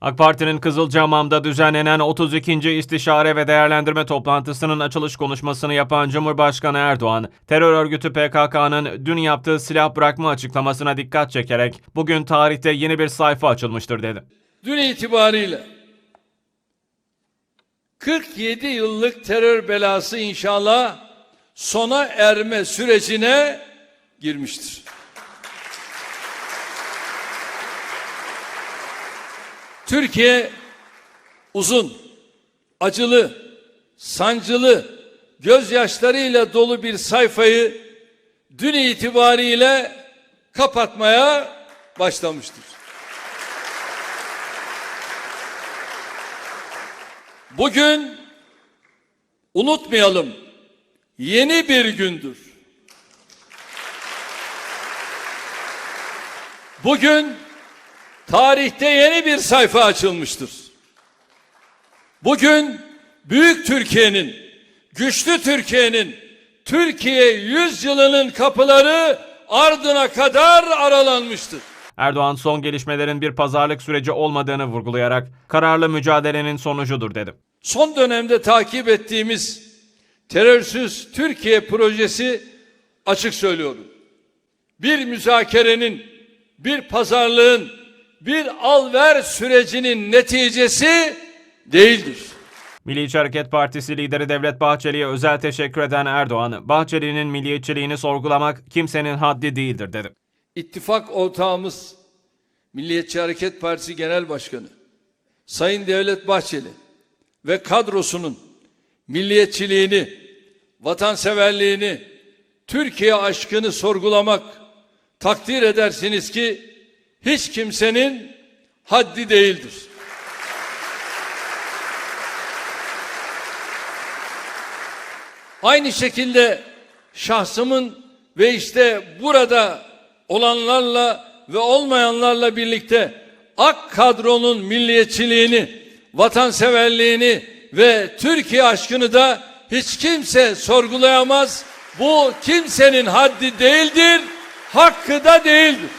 AK Parti'nin Kızılcahamam'da düzenlenen 32. İstişare ve Değerlendirme Toplantısının açılış konuşmasını yapan Cumhurbaşkanı Erdoğan, terör örgütü PKK'nın dün yaptığı silah bırakma açıklamasına dikkat çekerek bugün tarihte yeni bir sayfa açılmıştır dedi. dün itibariyle 47 yıllık terör belası inşallah sona erme sürecine girmiştir. Türkiye uzun, acılı, sancılı, gözyaşlarıyla dolu bir sayfayı dün itibariyle kapatmaya başlamıştır. Bugün unutmayalım yeni bir gündür. Bugün tarihte yeni bir sayfa açılmıştır. Bugün büyük Türkiye'nin, güçlü Türkiye'nin, Türkiye yüzyılının kapıları ardına kadar aralanmıştır. Erdoğan son gelişmelerin bir pazarlık süreci olmadığını vurgulayarak kararlı mücadelenin sonucudur dedi. Son dönemde takip ettiğimiz terörsüz Türkiye projesi açık söylüyorum. Bir müzakerenin, bir pazarlığın, bir al-ver sürecinin neticesi değildir. Milliyetçi Hareket Partisi lideri Devlet Bahçeli'ye özel teşekkür eden Erdoğan, Bahçeli'nin milliyetçiliğini sorgulamak kimsenin haddi değildir dedi. İttifak ortağımız Milliyetçi Hareket Partisi Genel Başkanı Sayın Devlet Bahçeli ve kadrosunun milliyetçiliğini, vatanseverliğini, Türkiye aşkını sorgulamak takdir edersiniz ki hiç kimsenin haddi değildir. Aynı şekilde şahsımın ve işte burada olanlarla ve olmayanlarla birlikte AK kadronun milliyetçiliğini, vatanseverliğini ve Türkiye aşkını da hiç kimse sorgulayamaz. Bu kimsenin haddi değildir, hakkı da değildir.